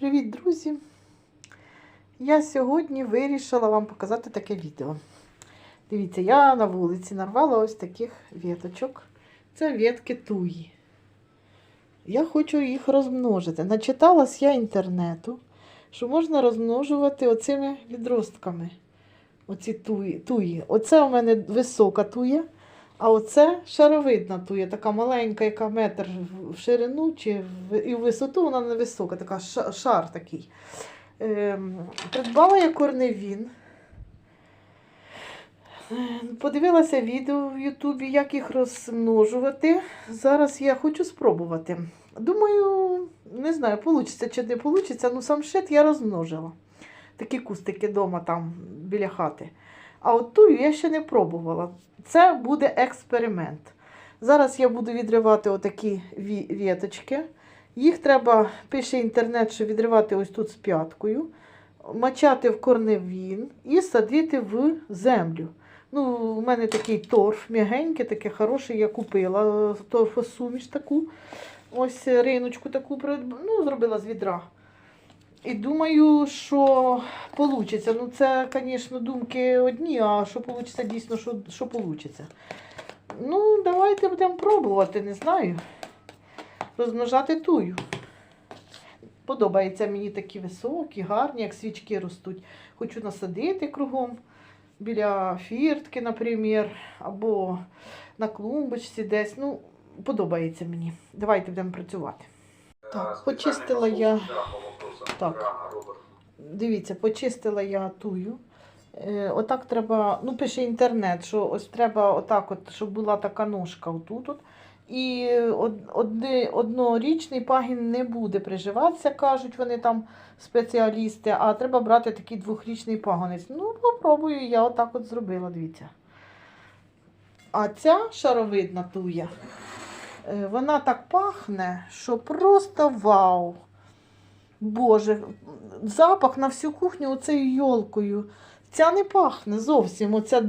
Привіт, друзі! Я сьогодні вирішила вам показати таке відео. Дивіться, я на вулиці нарвала ось таких віточок. Це ветки туї. Я хочу їх розмножити. Начиталась я інтернету, що можна розмножувати оцими відростками. Оці туї. туї. Оце у мене висока туя, а оце шаровидна туя, така маленька, яка метр в ширину чи в, і в висоту вона не висока, така ша- шар такий. Ем, придбала я корневін. Е, Подивилася відео в Ютубі, як їх розмножувати. Зараз я хочу спробувати. Думаю, не знаю, вийде чи не вийде. Ну, сам шит я розмножила. Такі кустики вдома там біля хати. А от ту я ще не пробувала. Це буде експеримент. Зараз я буду відривати отакі віточки. Їх треба, пише інтернет, що відривати ось тут з п'яткою, мачати в корневін і садити в землю. Ну, у мене такий торф м'ягенький, таке хороший, я купила е, торфосуміш таку. Ось риночку таку ну, зробила з відра. І думаю, що вийде. Ну, це, звісно, думки одні, а що вийде, дійсно, що, що вийде. Ну, давайте будемо пробувати, не знаю. Розмножати тую. Подобаються мені такі високі, гарні, як свічки ростуть. Хочу насадити кругом біля фіртки, наприклад, або на клумбочці десь. Ну, подобається мені. Давайте будемо працювати. Так, почистила я. Так. Дивіться, почистила я тую. Е, отак треба, ну пише інтернет, що ось треба отак, от, щоб була така ножка отут. От. І од, одни, однорічний пагін не буде приживатися, кажуть вони там спеціалісти, а треба брати такий двохрічний пагонець. Ну, попробую, я отак от зробила, дивіться. А ця шаровидна туя, е, вона так пахне, що просто вау. Боже, запах на всю кухню оцею йолкою. Ця не пахне зовсім. Оця,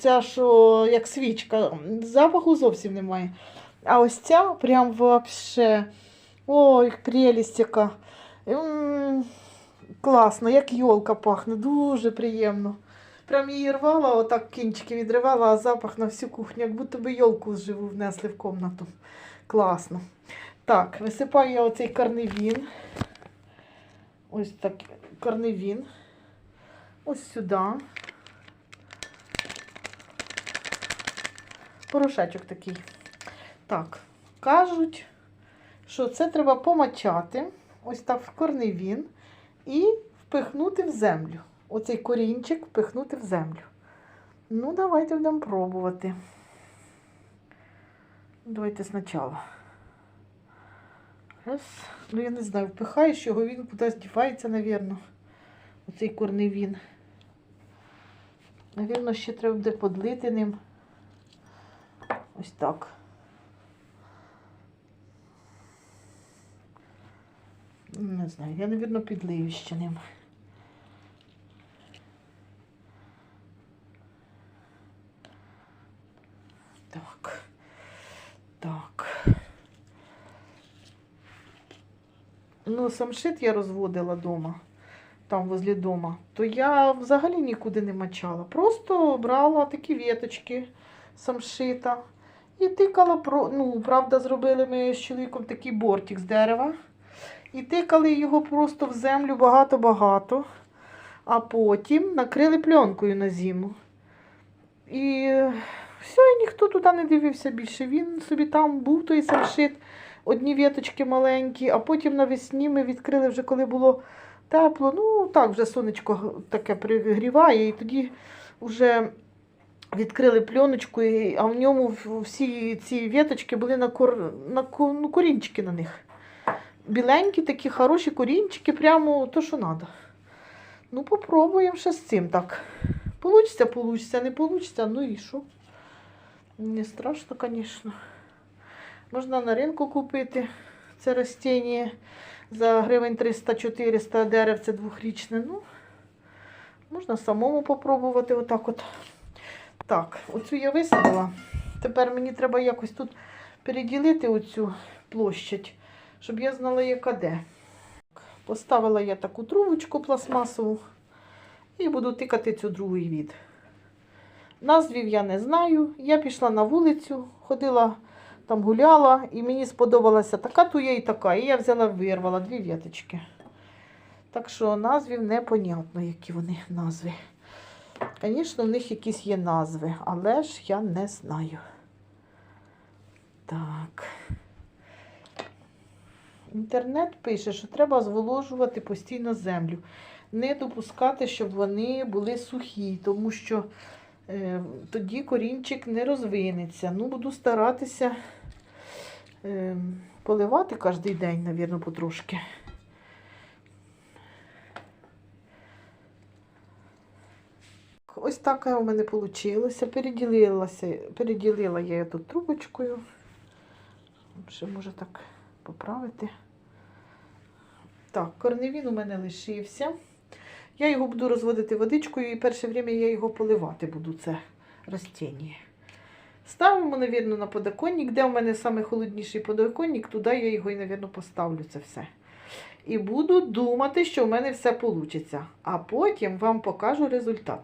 ця що як свічка, запаху зовсім немає. А ось ця прям вообще. Ой, прелість яка. М, Класно, як йолка пахне, дуже приємно. Прям її рвала, отак кінчики відривала, а запах на всю кухню, як будто би йолку живу внесли в комнату. Класно. Так, висипаю я оцей карневін. Ось так корневін. Ось сюди. Порошечок такий. Так, кажуть, що це треба помачати. Ось так в корневін і впихнути в землю. Оцей корінчик впихнути в землю. Ну, давайте будемо пробувати. Давайте спочатку. Раз. Ну, я не знаю, впихаєш його, він кудись дівається, напевно. Оцей корневін. Навірно, ще треба буде подлити ним. Ось так. Не знаю, я, напевно, підлию ще ним. Так. Так. Ну, самшит я розводила вдома, там возле дома, то я взагалі нікуди не мочала. Просто брала такі віточки самшита і тикала, ну, правда, зробили ми з чоловіком такий бортик з дерева. І тикали його просто в землю багато-багато, а потім накрили пленкою на зиму. І все, і ніхто туди не дивився більше. Він собі там був той самшит одні віточки маленькі, а потім навесні ми відкрили вже коли було тепло. Ну, так, вже сонечко таке пригріває, і тоді вже відкрили пленочку, і- а в ньому всі ці віточки були на, кор, на ну, корінчики на них. Біленькі такі хороші корінчики, прямо то, що треба. Ну, попробуємо ще з цим так. Получиться, получиться, не получиться, ну і що? Не страшно, звісно. Можна на ринку купити це ростіння за гривень 300-400 деревце двохрічне. Ну, можна самому попробувати отак от. Так, оцю я висадила. Тепер мені треба якось тут переділити оцю площадь, щоб я знала, яка де. Поставила я таку трубочку пластмасову і буду тикати цю другий від. Назвів я не знаю. Я пішла на вулицю, ходила там гуляла, і мені сподобалася така туя і така. І я взяла, вирвала дві віточки. Так що назвів непонятно, які вони назви. Звісно, в них якісь є назви, але ж я не знаю. Так. Інтернет пише, що треба зволожувати постійно землю. Не допускати, щоб вони були сухі, тому що е, тоді корінчик не розвинеться. Ну, буду старатися поливати кожен день, мабуть, потрошки. Ось таке у мене вийшло. Переділила я тут трубочкою. Ще може так поправити. Так, корневін у мене лишився. Я його буду розводити водичкою і перше время я його поливати буду, це растіння. Ставимо, навірно, на подоконник. Де у мене найхолодніший подоконник, туди я його навірно, поставлю це все. І буду думати, що в мене все вийде. А потім вам покажу результат.